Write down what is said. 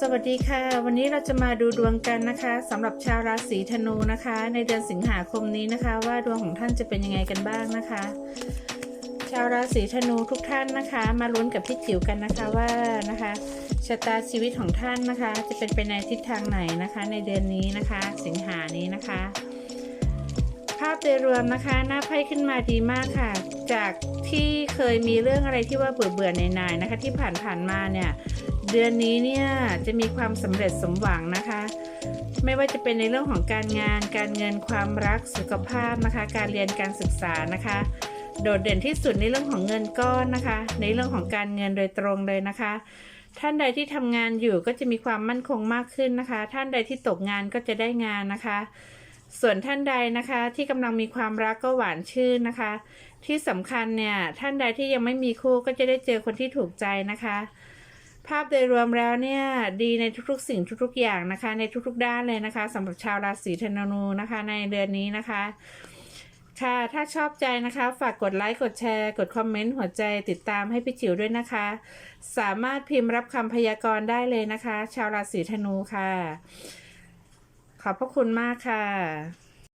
สวัสดีค่ะ วันนี้เราจะมาดูดวงกันนะคะสำหรับชาวราศีธนูนะคะ ในเดือนสิงหาคมนี้นะคะ ว่าดวงของท่านจะเป็นยังไงกันบ้างนะคะ ชาวราศีธนูทุกท่านนะคะ มาลุ้นกับพี่จิ๋วกันนะคะว่านะคะชะตาชีวิตของท่านนะคะ จะเป็นไปในทิศทางไหนนะคะ ในเดือนนี้นะคะ สิงหานี้นะคะาพโดยรวมนะคะ หน้าไพ่ขึ้นมาดีมากค่ะ จากที่เคยมีเรื่องอะไรที่ว่าเบื่อเบื่อๆหน่ายนะคะ ที่ผ่านผ่านมาเนี่ย เดือนนี้เนี่ยจะมีความสำเร็จสมหวังนะคะ ไม่ว่าจะเป็นในเรื่องของการงาน การเงินความรักสุขภาพนะคะ การเรียนการศึกษานะคะ โดดเด่นที่สุดในเรื่องของเงินก้อนนะคะ ในเรื่องของการเงินโดยตรงเลยนะคะท่านใดที่ทำงานอยู่ก็จะมีความมั่นคงมากขึ้นนะคะ ท่านใดที่ตกงานก็จะได้งานนะคะ ส่วนท่านใดนะคะที่กำลังมีความรักก็หวานชื่นนะคะ ที่สำคัญเนี่ยท่านใดที่ยังไม่มีคู่ก็จะได้เจอคนที่ถูกใจนะคะ ภาพโดยรวมแล้วเนี่ยดีในทุกๆสิ่งทุกๆอย่างนะคะ ในทุกๆด้านเลยนะคะสำหรับชาวราศีธนูนะคะ ในเดือนนี้นะคะค่ะ ถ้าชอบใจนะคะ ฝากกดไลค์ กดแชร์ กดคอมเมนต์ หัวใจ ติดตามให้พี่จิ๋วด้วยนะคะ สามารถพิมพ์รับคำพยากรณ์ได้เลยนะคะ ชาวราศีธนูค่ะ ขอบพระคุณมากค่ะ